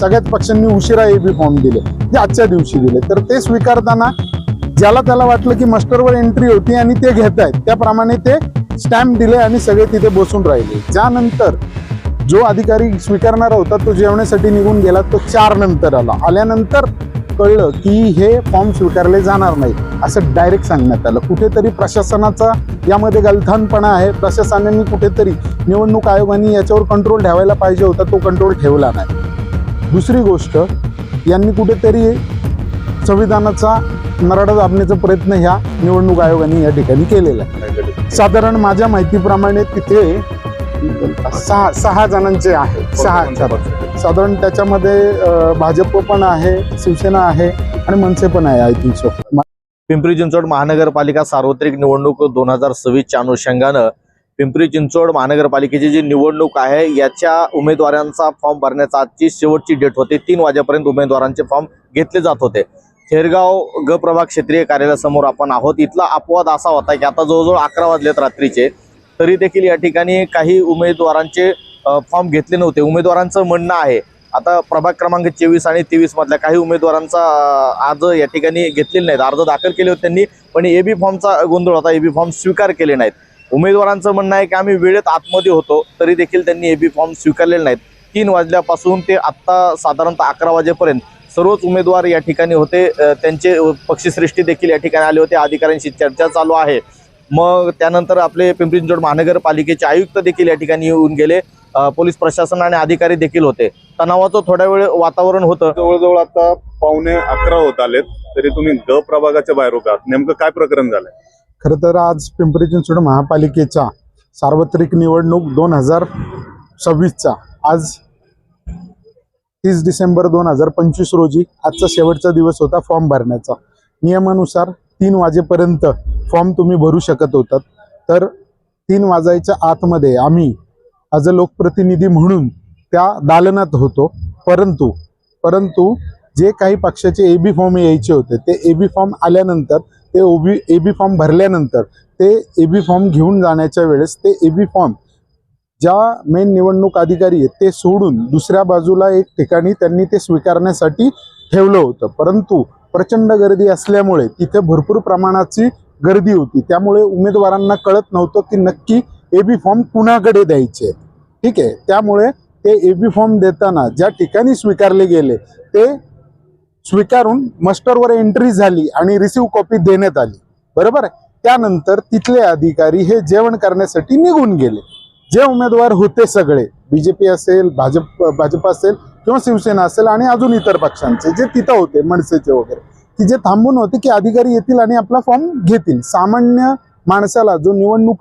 सगळ्याच पक्षांनी उशिरा एबी फॉर्म दिले जे आजच्या दिवशी दिले. तर ते स्वीकारताना ज्याला त्याला वाटलं की मस्टरवर एंट्री होती आणि ते घेत आहेत त्याप्रमाणे ते स्टॅम्प दिले आणि सगळे तिथे बसून राहिले. त्यानंतर जो अधिकारी स्वीकारणारा होता तो जेवण्यासाठी निघून गेला तो चार नंतर आला. आल्यानंतर कळलं की हे फॉर्म स्वीकारले जाणार नाही असं डायरेक्ट सांगण्यात आलं. कुठेतरी प्रशासनाचा यामध्ये गलथानपणा आहे. प्रशासनाने कुठेतरी निवडणूक आयोगाने याच्यावर कंट्रोल ठेवायला पाहिजे होता तो कंट्रोल ठेवला नाही. दुसरी गोष्ट यांनी कुठेतरी संविधानाचा नराडा दाबण्याचा प्रयत्न ह्या निवडणूक आयोगाने या ठिकाणी केलेला आहे. साधारण माझ्या माहितीप्रमाणे तिथे सहा सहा जणांचे आहे सहा साधारण त्याच्यामध्ये भाजप पण आहे शिवसेना आहे आणि मनसे पण आहे I think so Pimpri Chinchwad महानगरपालिका सार्वत्रिक निवडणूक दोन हजार सव्वीसच्या अनुषंगानं पिंपरी चिंचवड महानगरपालिकेची जी निवडणूक आहे याच्या उमेदवारांचा फॉर्म भरण्याचा आजची शेवटची डेट होती. तीन वाजेपर्यंत उमेदवारांचे फॉर्म घेतले जात होते. थेरगाव ग प्रभाग क्षेत्रीय कार्यालयासमोर आपण आहोत. इथला अपवाद असा होता की आता जवळजवळ अकरा वाजलेत रात्रीचे. तरी देखील या ठिकाणी काही उमेदवारांचे फॉर्म घेतले नव्हते. उमेदवारांचं म्हणणं आहे आता प्रभाग क्रमांक चोवीस आणि तेवीस मधल्या काही उमेदवारांचा अर्ज या ठिकाणी घेतलेले नाहीत. अर्ज दाखल केले होते त्यांनी पण एबी फॉर्मचा गोंधळ होता. एबी फॉर्म स्वीकार केले नाहीत. उमेदवारांचं म्हणणं आहे की आम्ही वेळेत आतमध्ये होतो तरी देखील त्यांनी एबी फॉर्म स्वीकारलेले नाहीत. तीन वाजल्यापासून ते आत्ता साधारणतः अकरा वाजेपर्यंत सर्वच उमेदवार या ठिकाणी होते. त्यांचे अ, पक्षश्रेष्ठी देखील या ठिकाणी आले होते. अधिकाऱ्यांशी चर्चा चालू आहे. मग त्यानंतर आपले पिंपरी चिंचवड महानगरपालिकेचे आयुक्त देखील या ठिकाणी येऊन गेले. पोलीस प्रशासन आणि अधिकारी देखील होते. तणावाचं थोड्या वेळ वातावरण होतं. जवळजवळ आता पावणे अकरा होत आलेत. तरी तुम्ही ग प्रभागाच्या बाहेर उभे नेमकं काय प्रकरण झालंय? खरं तर आज पिंपरी चिंचवड महापालिकेच्या सार्वत्रिक निवडणूक दोन हजार सव्वीसचा आज तीस डिसेंबर दोन हजार पंचवीस रोजी आजचा शेवटचा दिवस होता फॉर्म भरण्याचा. नियमानुसार तीन वाजेपर्यंत फॉर्म तुम्ही भरू शकत होतात. तर तीन वाजायच्या आतमध्ये आम्ही ॲज अ लोकप्रतिनिधी म्हणून त्या दालनात होतो. परंतु परंतु जे काही पक्षाचे ए बी फॉर्म यायचे होते ते ए बी फॉर्म आल्यानंतर ते ओबी ए बी फॉर्म भरल्यानंतर ते ए बी फॉर्म घेऊन जाण्याच्या वेळेस ते ए बी फॉर्म ज्या मेन निवडणूक अधिकारी आहेत ते सोडून दुसऱ्या बाजूला एक ठिकाणी त्यांनी ते स्वीकारण्यासाठी ठेवलं होतं. परंतु प्रचंड गर्दी असल्यामुळे तिथे भरपूर प्रमाणाची गर्दी होती. त्यामुळे उमेदवारांना कळत नव्हतं की नक्की ए बी फॉर्म कुणाकडे द्यायचे ठीक आहे? त्यामुळे ते ए बी फॉर्म देताना ज्या ठिकाणी स्वीकारले गेले ते स्वीकारून मस्टरवर एंट्री झाली आणि रिसिव्ह कॉपी देण्यात आली. बरोबर आहे? त्यानंतर तिथले अधिकारी हे जेवण करण्यासाठी निघून गेले. जे उमेदवार होते सगळे बीजेपी असेल भाजप भाजप असेल किंवा शिवसेना असेल आणि अजून इतर पक्षांचे जे तिथं होते मनसेचे वगैरे. की जे थांबून होते की अधिकारी येतील आणि आपला फॉर्म घेतील. सामान्य माणसाला जो निवडणूक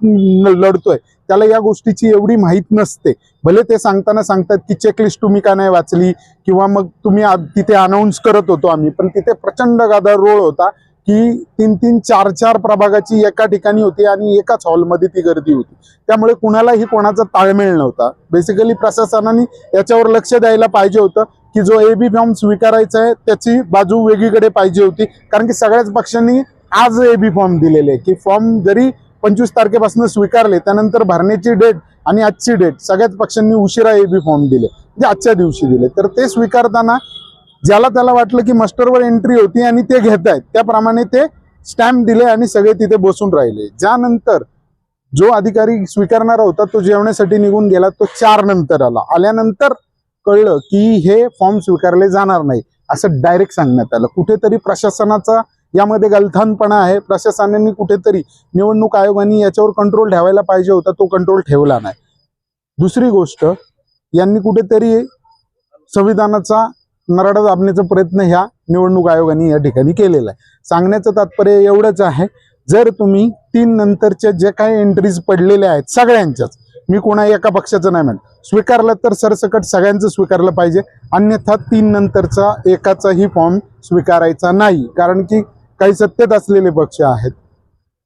लढतोय त्याला या गोष्टीची एवढी माहीत नसते. भले ते सांगताना सांगतात की चेकलिस्ट तुम्ही का नाही वाचली किंवा मग तुम्ही आ- तिथे अनाऊन्स करत होतो आम्ही पण तिथे प्रचंड गादा रोळ होता की तीन तीन चार चार प्रभागाची एका ठिकाणी होती आणि एकाच हॉलमध्ये ती गर्दी होती. त्यामुळे कुणालाही कोणाचा ताळमेळ नव्हता. बेसिकली प्रशासनाने याच्यावर लक्ष द्यायला पाहिजे होतं की जो ए बी फॉर्म स्वीकारायचा आहे त्याची बाजू वेगळीकडे पाहिजे होती. कारण की सगळ्याच पक्षांनी आज ए बी फॉर्म दिलेले आहे. की फॉर्म जरी पंचवीस तारखेपासून स्वीकारले त्यानंतर भरण्याची डेट आणि आजची डेट सगळ्याच पक्षांनी उशिरा ए बी फॉर्म दिले. म्हणजे आजच्या दिवशी दिले. तर ते स्वीकारताना ज्याला त्याला वाटलं की मस्टरवर एंट्री होती आणि ते घेत आहेत त्याप्रमाणे ते स्टॅम्प दिले आणि सगळे तिथे बसून राहिले. ज्यानंतर जो अधिकारी स्वीकारणारा होता तो जेवण्यासाठी निघून गेला तो चार नंतर आला. आल्यानंतर कळलं की हे फॉर्म स्वीकारले जाणार नाही असं डायरेक्ट सांगण्यात आलं. कुठेतरी प्रशासनाचा यामध्ये गलथानपणा आहे. प्रशासनाने कुठेतरी निवडणूक आयोगाने याच्यावर कंट्रोल ठेवायला पाहिजे होता तो कंट्रोल ठेवला नाही. दुसरी गोष्ट यांनी कुठेतरी संविधानाचा नराडा दाबण्याचा प्रयत्न ह्या निवडणूक आयोगाने या ठिकाणी केलेला आहे. सांगण्याचं तात्पर्य एवढंच आहे जर तुम्ही तीन नंतरच्या जे काही एंट्रीज पडलेल्या आहेत सगळ्यांच्याच मी कोणा एका पक्षाचं नाही म्हणत. स्वीकारलं तर सरसकट सगळ्यांचं स्वीकारलं पाहिजे. अन्यथा तीन नंतरचा एकाचाही फॉर्म स्वीकारायचा नाही. कारण की काही सत्तेत असलेले पक्ष आहेत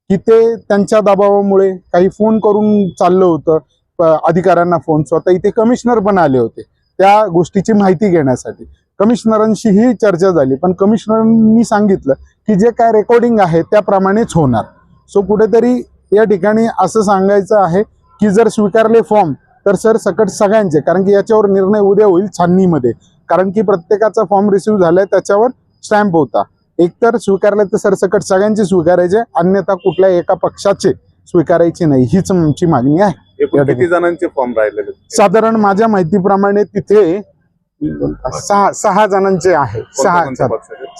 की ते त्यांच्या दबावामुळे काही फोन करून चाललं होतं अधिकाऱ्यांना फोन. स्वतः इथे कमिशनर पण आले होते. त्या गोष्टीची माहिती घेण्यासाठी. कमिशनरांशीही चर्चा झाली पण कमिशनरांनी सांगितलं की जे काय रेकॉर्डिंग आहे त्याप्रमाणेच होणार. सो कुठेतरी या ठिकाणी असं सांगायचं आहे की जर स्वीकारले फॉर्म तर सर सकट सगळ्यांचे कारण की याच्यावर निर्णय उद्या होईल छाननीमध्ये. कारण की प्रत्येकाचा फॉर्म रिसिव्ह झालाय त्याच्यावर स्टॅम्प होता. एकतर स्वीकारले तर सरसकट सगळ्यांचे स्वीकारायचे अन्यथा कुठल्या एका पक्षाचे स्वीकारायचे नाही. हीच आमची मागणी आहे. किती. जणांचे फॉर्म राहिलेले? साधारण माझ्या माहितीप्रमाणे तिथे सहा सहा जणांचे आहे. सहा?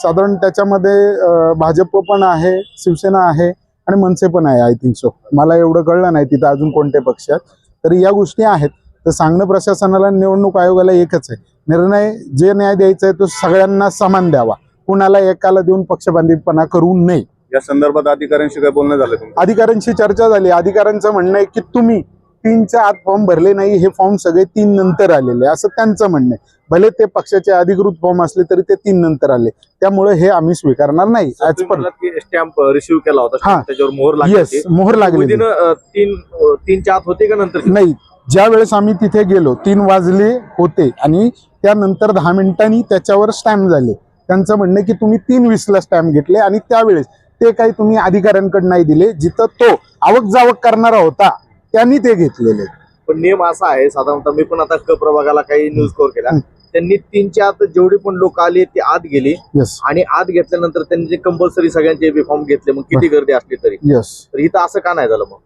साधारण त्याच्यामध्ये भाजप पण आहे शिवसेना आहे आणि मनसे पण आहे आय थिंक सो मला एवढं कळलं नाही तिथं अजून कोणते पक्ष आहेत. तर या गोष्टी आहेत. तर सांगणं प्रशासनाला निवडणूक आयोगाला एकच आहे. निर्णय जे न्याय द्यायचा आहे तो सगळ्यांना समान द्यावा. कुणाला एकाला देऊन पक्षपातीपणा करू नये. या संदर्भात अधिकाऱ्यांशी काय बोलणं झालं तुमचं? अधिकाऱ्यांशी चर्चा झाली. अधिकाऱ्यांचं म्हणणं आहे की तुम्ही तीनच्या आत फॉर्म भरले नाही हे फॉर्म सगळे तीन नंतर आलेले असं त्यांचं म्हणणं आहे. भले ते पक्षाचे अधिकृत फॉर्म असले तरी ते तीन नंतर आले. त्यामुळे हे आम्ही स्वीकारणार नाही. ऍज तुम्ही पर म्हणालात की स्टॅम्प रिसिव्ह केला होता. हा. त्याच्यावर मोहर लागली येस होती. मोहर लागली Within, अ, तीन अ, तीनच्या आत होते का नंतर? नाही. ज्या वेळेस आम्ही तिथे गेलो तीन वाजले होते आणि त्यानंतर दहा मिनिटांनी त्याच्यावर स्टॅम्प झाले. त्यांचं म्हणणं की तुम्ही तीन वीसला स्टॅम्प घेतले आणि त्यावेळेस ते काही तुम्ही अधिकाऱ्यांकडे नाही दिले जिथं तो आवक जावक करणारा होता त्यांनी ते घेतलेले. पण नियम असा आहे साधारणतः मी पण आता क प्रभागाला काही न्यूज कव्हर केला. त्यांनी तीनच्या आत जेवढी पण लोक आली ते आत गेली. आणि आत घेतल्यानंतर त्यांनी जे कंपल्सरी सगळ्यांचे एबी फॉर्म घेतले मग किती गर्दी असली तरी. येस तर इथं असं का नाही झालं मग?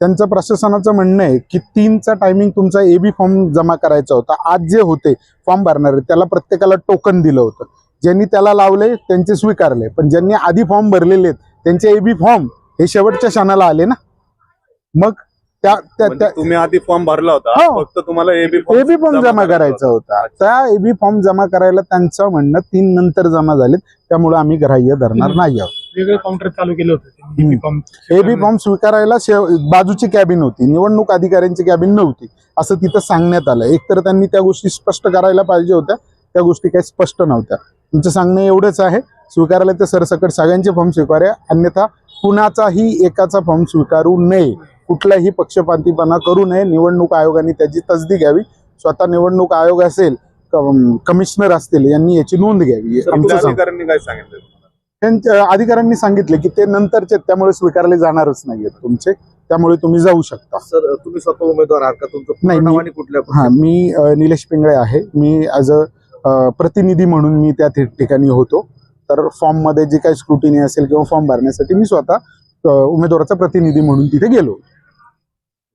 त्यांचं प्रशासनाचं म्हणणं आहे की तीनचा टायमिंग तुमचा एबी फॉर्म जमा करायचा होता. आज जे होते फॉर्म भरणारे त्याला प्रत्येकाला टोकन दिलं होतं. ज्यांनी त्याला लावले त्यांचे स्वीकारले. पण ज्यांनी आधी फॉर्म भरलेले आहेत त्यांचे एबी फॉर्म हे शेवटच्या क्षणाला आले ना? मग त्या त्या- म्हणजे तुम्ही आधी फॉर्म भरला होता हो. फक्त तुम्हाला एबी एबी फॉर्म जमा करायचा होता. त्या एबी फॉर्म जमा करायला त्यांचं म्हणणं तीन नंतर जमा झालेत. त्यामुळे आम्ही ग्राह्य धरणार नाही आहोत. वेगळे काउंटर चालू केले होते हम्म. एबी फॉर्म स्वीकारायला बाजूची कॅबिन होती. निवडणूक अधिकाऱ्यांची कॅबिन नव्हती. असं तिथं सांगण्यात आलं. एकतर त्यांनी त्या गोष्टी स्पष्ट करायला पाहिजे होत्या. त्या गोष्टी काही स्पष्ट नव्हत्या. तुमचं सांगणं एवढंच आहे. स्वीकारायला तर सरसकट सगळ्यांचे फॉर्म स्वीकारा अन्यथा कुणाचाही एकाचा फॉर्म स्वीकारू नये. कुठलाही पक्षपातीपणा करू नये. निवडणूक आयोगाने त्याची तसदी घ्यावी. स्वतः निवडणूक आयोग असेल कमिशनर असतील यांनी याची नोंद घ्यावी. अधिकाऱ्यांनी काय सांगितलं? त्यांच्या अधिकाऱ्यांनी सांगितले की ते नंतरचे त्यामुळे स्वीकारले जाणारच नाहीयेत तुमचे. त्यामुळे तुम्ही जाऊ शकता. सर तुम्ही स्वतः उमेदवार आहात का? तुमचं नाही, कुठल्या हा मी निलेश पिंगळे आहे. मी ॲज अ प्रतिनिधी म्हणून मी त्या ठिकाणी होतो. तर फॉर्ममध्ये जे काही स्क्रुटिनी असेल किंवा फॉर्म भरण्यासाठी मी स्वतः उमेदवाराचा प्रतिनिधी म्हणून तिथे गेलो.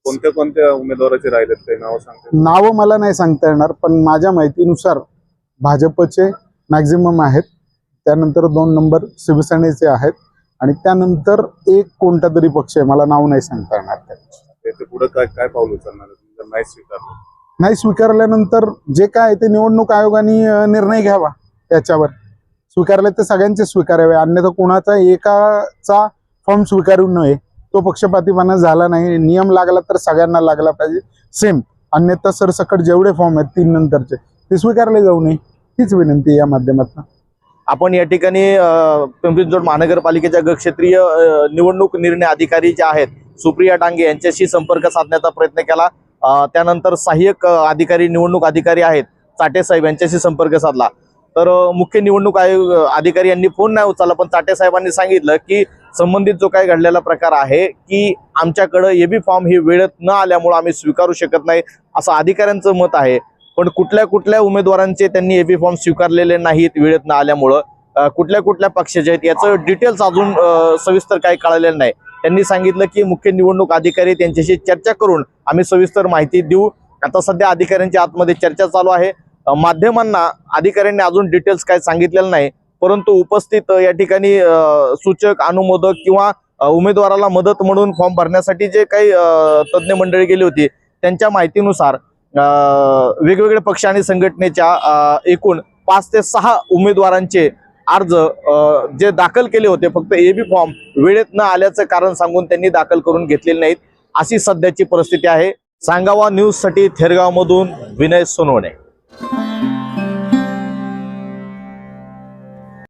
कोणत्या कोणत्या उमेदवाराचे राहिलेत ते नाव सांगते नावं मला नाही सांगता येणार पण माझ्या माहितीनुसार भाजपचे मॅक्झिमम आहेत. त्यानंतर दोन नंबर शिवसेनेचे आहेत. आणि त्यानंतर एक कोणता तरी पक्ष आहे मला नाव नाही सांगता येणार पुढे काय काय पाऊल उचलणार नाही स्वीकारलं. नाही स्वीकारल्यानंतर जे काय ते निवडणूक आयोगाने निर्णय घ्यावा त्याच्यावर स्वीकारले तर सगळ्यांचे स्वीकारावे. अन्यथा कोणाचा एकाचा फॉर्म स्वीकारू नये. तो पक्षपातीपणा झाला नाही. नियम लागला तर सगळ्यांना लागला पाहिजे. सेम. अन्यथा सरसकट जेवढे फॉर्म आहेत तीन नंतरचे ते स्वीकारले जाऊ नये. हीच विनंती आहे या माध्यमातून. आपण या ठिकाणी अ, पिंपरी चिंचवड महानगरपालिकेच्या गटक्षेत्रीय निवडणूक निर्णय अधिकारी जे आहेत सुप्रिया डांगे यांच्याशी संपर्क साधण्याचा प्रयत्न केला. त्यानंतर सहाय्यक अधिकारी निवडणूक अधिकारी आहेत. चाटे साहेब यांच्याशी संपर्क साधला. तर मुख्य निवडणूक आयोग अधिकारी यांनी फोन नाही उचलला पण चाटे साहेबांनी सांगितलं की संबंधित जो काही घडलेला प्रकार आहे की आमच्याकडं एबी फॉर्म हे वेळेत न आल्यामुळं आम्ही स्वीकारू शकत नाही असं अधिकाऱ्यांचं मत आहे. पण कुठल्या कुठल्या उमेदवारांचे त्यांनी एबी फॉर्म स्वीकारलेले नाहीत वेळेत न आल्यामुळं कुठल्या कुठल्या पक्षाचे आहेत याचं डिटेल्स अजून सविस्तर काही कळालेलं नाही. त्यांनी सांगितलं की मुख्य निवडणूक अधिकारी त्यांच्याशी चर्चा करून आम्ही सविस्तर माहिती देऊ. आता सध्या अधिकाऱ्यांच्या आतमध्ये चर्चा चालू आहे. माध्यमांना अधिकाऱ्यांनी अजून डिटेल्स काय सांगितलेलं नाही. परंतु उपस्थित या ठिकाणी सूचक अनुमोदक किंवा उमेदवाराला मदत म्हणून फॉर्म भरण्यासाठी जे काही तज्ज्ञ मंडळी गेली होती त्यांच्या माहितीनुसार वेगवेगळ्या वेगवेगळे पक्ष आणि संघटनेच्या एकूण पाच ते सहा उमेदवारांचे अर्ज जे दाखल केले होते फक्त एबी फॉर्म वेळेत न आल्याचं कारण सांगून त्यांनी दाखल करून घेतलेले नाहीत. अशी सध्याची परिस्थिती आहे. सांगावा न्यूजसाठी थेरगावमधून विनय सोनवणे.